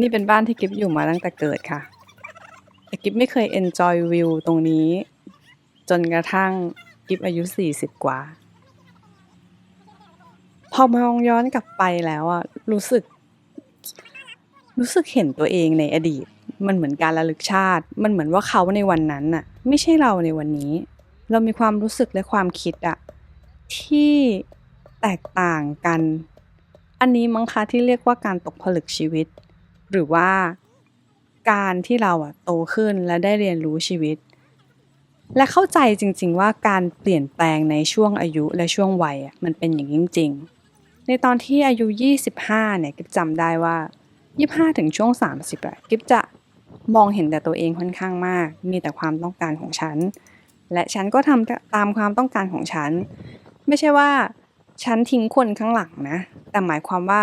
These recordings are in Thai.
นี่เป็นบ้านที่กิฟอยู่มาตั้งแต่เกิดค่ะ แต่กิฟไม่เคย enjoy วิวตรงนี้ จนกระทั่งกิฟอายุ 40 กว่า พอมองย้อนกลับไปแล้วอะรู้สึก รู้สึกเห็นตัวเองในอดีต มันเหมือนการระลึกชาติ มันเหมือนว่าเขาในวันนั้นน่ะ ไม่ใช่เราในวันนี้ เรามีความรู้สึกและความคิดอะที่แตกต่างกัน อันนี้มั้งคะที่เรียกว่าการตกผลึกชีวิต หรือว่าการที่เราอะโตขึ้นและได้เรียนรู้ชีวิต และเข้าใจจริง ๆ ว่าการเปลี่ยนแปลงในช่วงอายุและช่วงวัยมันเป็นอย่างจริงๆในตอนที่อายุ 25เนี่ยกิฟจำได้ว่า 25 ถึงช่วง 30อะกิฟจะมองเห็นแต่ตัวเองค่อนข้างมาก มีแต่ความต้องการของฉัน และฉันก็ทำตามความต้องการของฉัน ไม่ใช่ว่าฉันทิ้งคนข้างหลังนะ แต่หมายความว่า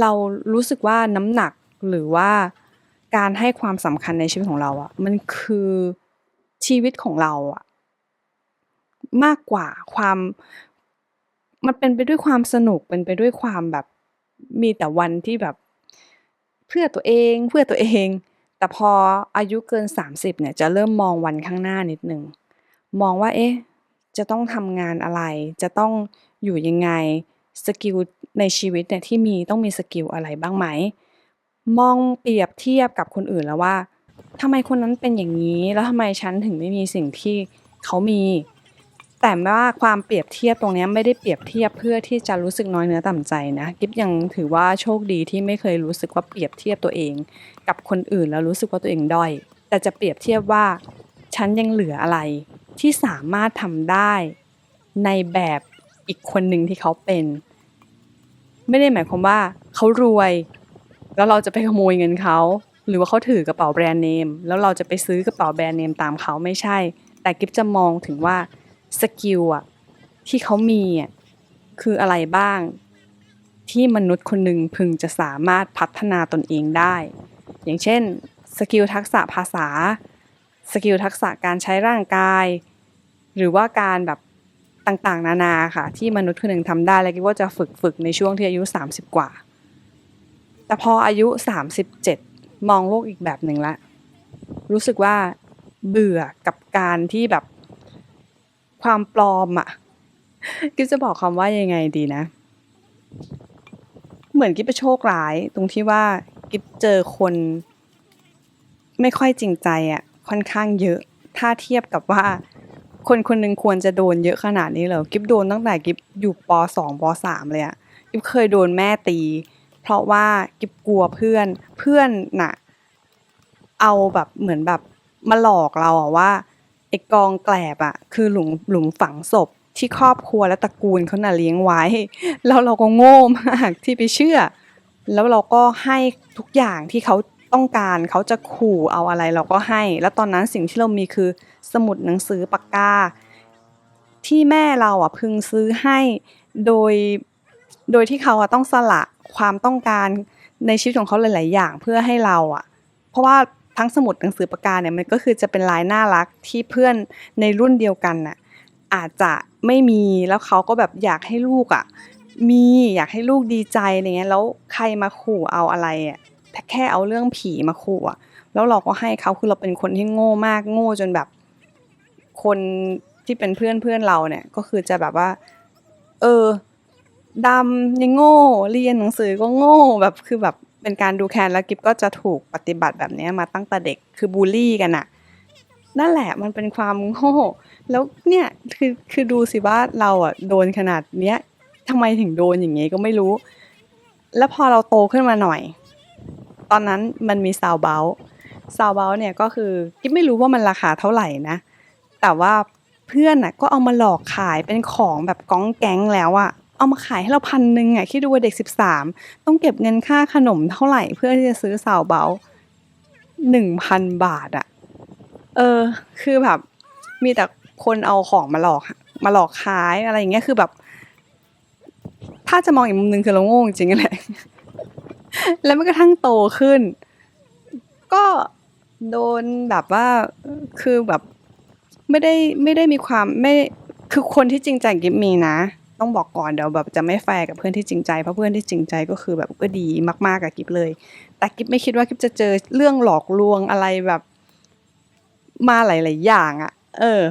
เรารู้สึกว่าน้ำหนัก หรือว่าการให้ความสำคัญในชีวิตของเราอะมันคือชีวิตของเราอะมากกว่าความมันเป็นไปด้วยความสนุกเป็นไปด้วยความแบบมีแต่วันที่แบบเพื่อตัวเองเพื่อตัวเอง แต่พออายุเกิน 30เนี่ยจะเริ่มมองวันข้างหน้านิดนึงมองว่าเอ๊ะจะต้องทำงานอะไร จะต้องอยู่ยังไงสกิลในชีวิตเนี่ยที่มีต้องมีสกิลอะไรบ้างไหม มองเปรียบเทียบกับคนอื่นแล้วว่าทำไมคนนั้นเป็นอย่างนี้ แล้วทำไมฉันถึงไม่มีสิ่งที่เขามี แต่ว่าความเปรียบเทียบตรงนี้ไม่ได้เปรียบเทียบเพื่อที่จะรู้สึกน้อยเนื้อต่ำใจนะกิฟยังถือว่าโชคดีที่ไม่เคยรู้สึกว่าเปรียบเทียบตัวเอง กับคนอื่นแล้วรู้สึกว่าตัวเองด้อย แต่จะเปรียบเทียบว่าฉันยังเหลืออะไรที่สามารถทำได้ในแบบอีกคนหนึ่งที่เขาเป็น ไม่ได้หมายความว่าเขารวย แล้วเราจะไปขโมยเงินเขาหรือว่าเขาถือกระเป๋าแบรนด์เนมแล้วเราจะไปซื้อกระเป๋าแบรนด์เนมตามเขาไม่ใช่ แต่กิฟจะมองถึงว่าสกิลอะที่เขามีอะคืออะไรบ้าง ที่มนุษย์คนหนึ่งพึงจะสามารถพัฒนาตนเองได้ อย่างเช่นสกิลทักษะภาษาสกิลทักษะการใช้ร่างกาย หรือว่าการแบบต่างๆ นานาค่ะ ที่มนุษย์คนหนึ่งทำได้แล้วคิดว่าจะฝึกฝึกในช่วงที่อายุ 30 กว่า แต่พออายุ 37 มองโลกอีกแบบหนึ่งละ รู้สึกว่าเบื่อกับการที่แบบความปลอมอะกิฟจะบอกคำว่ายังไงดีนะ เหมือนกิฟไปโชคร้ายตรงที่ว่ากิ๊ฟเจอคน ไม่ค่อยจริงใจอะค่อนข้างเยอะ ถ้าเทียบกับว่า คนคนหนึ่งควรจะโดนเยอะขนาดนี้เหรอกิ๊ฟโดนตั้งแต่กิ๊ฟอยู่ปสองปสามเลยอะกิ๊ฟเคยโดนแม่ตี เพราะว่ากิฟกลัวเพื่อนเพื่อนน่ะเอาแบบเหมือนแบบมาหลอกเราอะว่าไอ้กองแกลบอะคือหลุมหลุมฝังศพที่ครอบครัวและตระกูลเขาน่ะเลี้ยงไว้ แล้วเราก็โง่มากที่ไปเชื่อ แล้วเราก็ให้ทุกอย่างที่เขาต้องการเขาจะขู่เอาอะไรเราก็ให้ แล้วตอนนั้นสิ่งที่เรามีคือสมุดหนังสือปากกา ที่แม่เราอะพึงซื้อให้โดยโดยที่เขาต้องสละ ความต้องการในชีวิตของเขาหลาย ๆ อย่างเพื่อให้เราอะเพราะว่าทั้งสมุดหนังสือปากกาเนี่ยมันก็คือจะเป็นลายน่ารักที่เพื่อนในรุ่นเดียวกันน่ะอาจจะไม่มีแล้วเขาก็แบบอยากให้ลูกอะมีอยากให้ลูกดีใจอะไรเงี้ยแล้วใครมาขู่เอาอะไรอะแค่เอาเรื่องผีมาขู่อะแล้วเราก็ให้เขาคือเราเป็นคนที่โง่มากโง่จนแบบ คนที่เป็นเพื่อนเพื่อนเราเนี่ย ก็คือจะแบบว่า เออ ดำยังโง่เรียนหนังสือก็โง่แบบคือแบบเป็นการดูแคลนแล้วกิฟก็จะถูกปฏิบัติแบบนี้มาตั้งแต่เด็กคือบูลลี่กันอะนั่นแหละมันเป็นความโง่แล้วเนี่ยคือคือดูสิว่าเราอะโดนขนาดเนี้ยทำไมถึงโดนอย่างงี้ก็ไม่รู้ แล้วพอเราโตขึ้นมาหน่อย ตอนนั้นมันมีซาวเบลซาวเบลเนี่ยก็คือกิ๊บไม่รู้ว่ามันราคาเท่าไหร่นะ แต่ว่าเพื่อนน่ะก็เอามาหลอกขายเป็นของแบบก้องแก๊งแล้วอะ เอามาขายให้เราพันหนึ่งอะคิดดูว่าเด็กสิบสามต้องเก็บเงินค่าขนมเท่าไหร่เพื่อที่จะซื้อซาวเบลหนึ่งพันบาทอะเออ คือแบบ มีแต่คนเอาของมาหลอก มาหลอกขายอะไรอย่างเงี้ยคือแบบ ถ้าจะมองอีกมุมหนึ่งคือเราโง่จริงๆแหละแล้วมันกระทั่งโตขึ้น ก็โดนแบบว่าคือแบบไม่ได้ไม่ได้มีความไม่คือคนที่จริงใจกิฟมีนะ ต้องบอกก่อนเดี๋ยวแบบจะไม่แฟร์กับเพื่อนที่จริงใจเพราะเพื่อนที่จริงใจก็คือแบบก็ดีมากๆกับกิฟเลย แต่กิฟไม่คิดว่ากิฟจะเจอเรื่องหลอกลวงอะไรแบบมาหลายๆอย่างอะเออ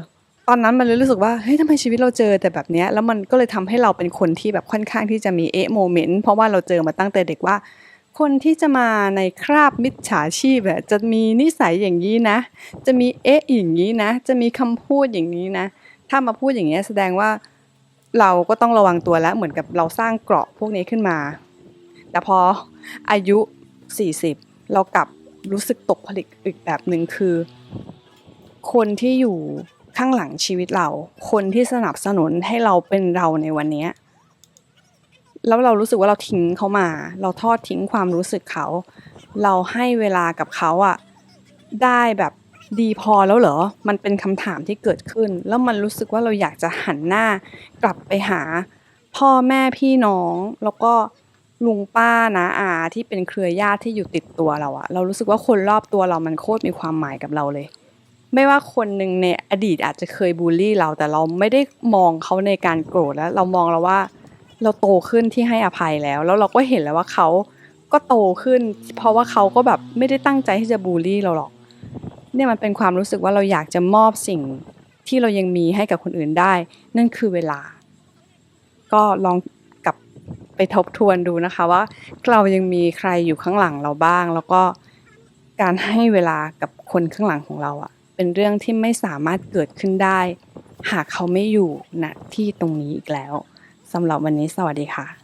ตอนนั้นมันเลยรู้สึกว่าเฮ้ยทำไมชีวิตเราเจอแต่แบบเนี้ยแล้วมันก็เลยทำให้เราเป็นคนที่แบบค่อนข้างที่จะมีเอะโมเมนต์เพราะว่าเราเจอมาตั้งแต่เด็กว่า คนที่จะมาในคราบมิจฉาชีพอะจะมีนิสัยอย่างนี้นะ จะมีเอ๊ะอย่างนี้นะ จะมีคำพูดอย่างนี้นะ ถ้ามาพูดอย่างเงี้ยแสดงว่า เราก็ต้องระวังตัวแล้วเหมือนกับเราสร้างเกราะพวกนี้ขึ้นมา แต่พออายุ 40 เรากลับรู้สึกตกผลึกอีกแบบหนึ่งคือ คนที่อยู่ข้างหลังชีวิตเรา คนที่สนับสนุนให้เราเป็นเราในวันนี้แล้วเรารู้สึกว่าเราทิ้งเขามา เราทอดทิ้งความรู้สึกเขา เราให้เวลากับเขาอะได้แบบ ดีพอแล้วเหรอ มันเป็นคำถามที่เกิดขึ้น แล้วมันรู้สึกว่าเราอยากจะหันหน้ากลับไปหา พ่อแม่พี่น้อง แล้วก็ลุงป้านะอาที่เป็นเครือญาติที่อยู่ติดตัวเราอะเรารู้สึกว่าคนรอบตัวเรามันโคตรมีความหมายกับเราเลย ไม่ว่าคนหนึ่งในอดีตอาจจะเคยบูลลี่เรา แต่เราไม่ได้มองเขาในการโกรธแล้ว เรามองแล้วว่า เราโตขึ้นที่ให้อภัยแล้ว แล้วเราก็เห็นแล้วว่าเขาก็โตขึ้น เพราะว่าเขาก็แบบไม่ได้ตั้งใจที่จะบูลลี่เราหรอก เนี่ยมันเป็นความรู้สึกว่าเราอยากจะมอบสิ่งที่เรายังมีให้กับคนอื่นได้ นั่นคือเวลา ก็ลองกลับไปทบทวนดูนะคะว่าเรายังมีใครอยู่ข้างหลังเราบ้าง แล้วก็การให้เวลากับคนข้างหลังของเราอะเป็นเรื่องที่ไม่สามารถเกิดขึ้นได้ หากเขาไม่อยู่ณที่ตรงนี้อีกแล้วสำหรับวันนี้สวัสดีค่ะ